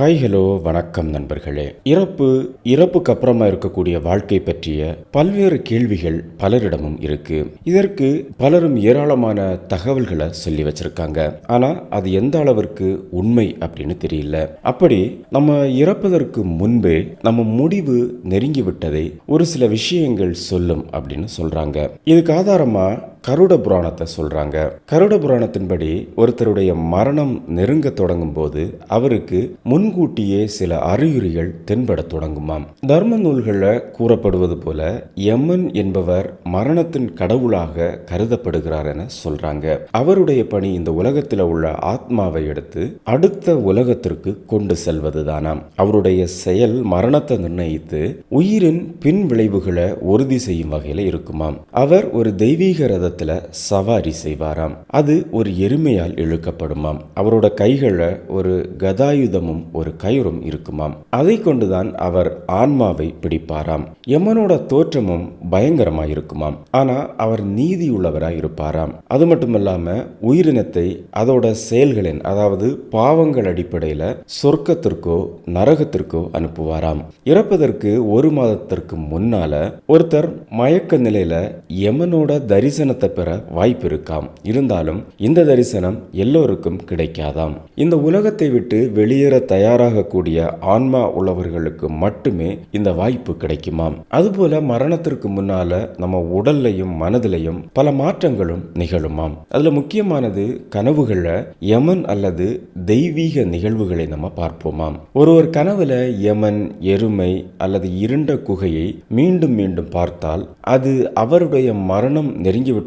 Hi hello வணக்கம் நண்பர்களே. இறப்பு இறப்புக்கு அப்புறமா இருக்கக்கூடிய வாழ்க்கை பற்றிய பல்வேறு கேள்விகள் பலரிடமும் இருக்கு. இதற்கு பலரும் ஏராளமான தகவல்களை சொல்லி வச்சிருக்காங்க. ஆனா அது எந்த அளவிற்கு உண்மை அப்படின்னு தெரியல. அப்படி நம்ம இறப்பதற்கு முன்பே நம்ம முடிவு நெருங்கி விட்டதை ஒரு சில விஷயங்கள் சொல்லும் அப்படின்னு சொல்றாங்க. இதுக்கு ஆதாரமா கருட புராணத்தை சொல்றாங்க. கருட புராணத்தின்படி ஒருத்தருடைய மரணம் நெருங்க தொடங்கும் போது அவருக்கு முன்கூட்டியே சில அறிகுறிகள் தென்பட தொடங்குமாம். தர்ம நூல்களில் கூறப்படுவது போல யமன் என்பவர் மரணத்தின் கடவுளாக கருதப்படுகிறார் என சொல்றாங்க. அவருடைய பணி இந்த உலகத்தில் உள்ள ஆத்மாவை எடுத்து அடுத்த உலகத்திற்கு கொண்டு செல்வது தானாம் அவருடைய செயல் மரணத்தை நிர்ணயித்து உயிரின் பின் விளைவுகளை உறுதி செய்யும் வகையில் இருக்குமாம். அவர் ஒரு தெய்வீக ரத ரதத்துல சவாரி செய்வாராம். அது ஒரு எருமையால் இழுக்கப்படுமாம். அவரோட கைகள ஒரு கதாயுதமும் ஒரு கயிறும் இருக்குமாம். அதை கொண்டுதான் அவர் ஆன்மாவை பிடிப்பாராம். யமனோட தோற்றமும் பயங்கரமா இருக்குமாம். ஆனா அவர் நீதி உள்ளவராய் இருப்பாராம். அது மட்டுமல்லாம உயிரினத்தை அதோட செயல்களின் அதாவது பாவங்கள் அடிப்படையில சொர்க்கத்திற்கோ நரகத்திற்கோ அனுப்புவாராம். இறப்பதற்கு ஒரு மாதத்திற்கு முன்னால ஒருத்தர் மயக்க நிலையில யமனோட தரிசனத்தை பெற வாய்ப்பு இருக்காம் இருந்தாலும் இந்த தரிசனம் எல்லோருக்கும் கிடைக்காதாம். இந்த உலகத்தை விட்டு வெளியேற தயாராகக்கூடிய ஆன்மா உள்ளவர்களுக்கு மட்டுமே இந்த வாய்ப்பு கிடைக்குமாம். அதுபோல மரணத்திற்கு முன்னால நம்ம உடல்லையும் மனதிலையும் பல மாற்றங்களும் நிகழுமாம். அதுல முக்கியமானது கனவுகள்ல யமன் அல்லது தெய்வீக நிகழ்வுகளை நம்ம பார்ப்போமாம். ஒருவர் கனவுல யமன் எருமை அல்லது இருண்ட குகையை மீண்டும் மீண்டும் பார்த்தால் அது அவருடைய மரணம்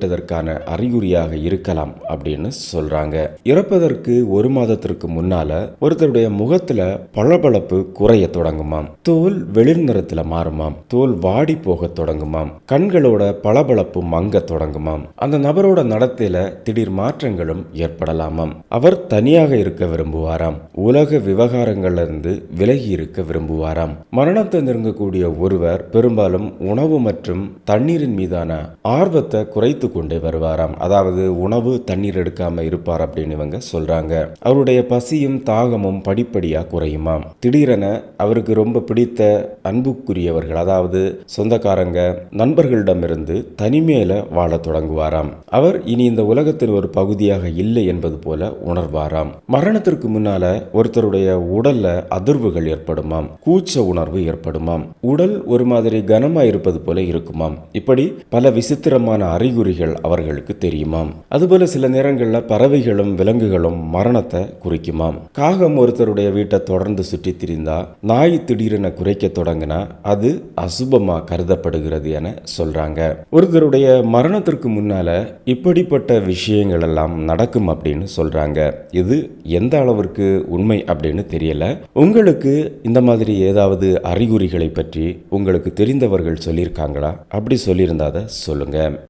ஏற்பட்டதற்கான அறிகுறியாக இருக்கலாம் அப்படின்னு சொல்றாங்க. இறப்பதற்கு ஒரு மாதத்திற்கு முன்னால ஒருத்தருடைய முகத்துல பளபளப்பு குறைய தொடங்குமாம். தோல் வெளிர் நிறத்துல மாறுமாம். தோல் வாடி போக தொடங்குமாம். கண்களோட பளபளப்பு மங்க தொடங்குமாம். அந்த நபரோட நடத்தையில திடீர் மாற்றங்களும் ஏற்படலாமாம். அவர் தனியாக இருக்க விரும்புவாராம். உலக விவகாரங்கள்ல இருந்து விலகி இருக்க விரும்புவாராம். மரணத்தை நெருங்கக்கூடிய ஒருவர் பெரும்பாலும் உணவு மற்றும் தண்ணீரின் மீதான ஆர்வத்தை குறைத்து கொண்டே வருவாராம். அதாவது உணவு தண்ணீர் எடுக்காம இருப்பார் அப்படின்னு இவங்க சொல்றாங்க. அவருடைய பசியும் தாகமும் படிப்படியா குறையுமாம். திடீரென அவருக்கு ரொம்ப பிடித்த அன்புக்குரியவர்கள் அதாவது சொந்தக்காரங்க நண்பர்களிடமிருந்து தனிமையில வாழத் தொடங்குவாராம். அவர் இனி இந்த உலகத்தின் ஒரு பகுதியாக இல்லை என்பது போல உணர்வாராம். மரணத்திற்கு முன்னால ஒருத்தருடைய உடல்ல அதிர்வுகள் ஏற்படுமாம். கூச்ச உணர்வு ஏற்படுமாம். உடல் ஒரு மாதிரி கனமா இருப்பது போல இருக்குமாம். இப்படி பல விசித்திரமான அறிகுறிகள் அவர்களுக்கு தெரியுமாம். அதுபோல சில நேரங்களில் பறவைகளும் விலங்குகளும் மரணத்தை குறிக்குமாம். காகம் ஒருத்தருடைய வீட்டை தொடர்ந்து சுற்றி திரிந்தா நாய் திடீரென குறைக்க தொடங்கினா அது அசுபமா கருதப்படுகிறது என சொல்றாங்க. ஒருத்தருடைய மரணத்திற்கு முன்னால இப்படிப்பட்ட விஷயங்கள் எல்லாம் நடக்கும் அப்படின்னு சொல்றாங்க. இது எந்த அளவிற்கு உண்மை அப்படின்னு தெரியல. உங்களுக்கு இந்த மாதிரி ஏதாவது அறிகுறிகளை பற்றி உங்களுக்கு தெரிந்தவர்கள் சொல்லியிருக்காங்களா? அப்படி சொல்லியிருந்தா அதை சொல்லுங்க.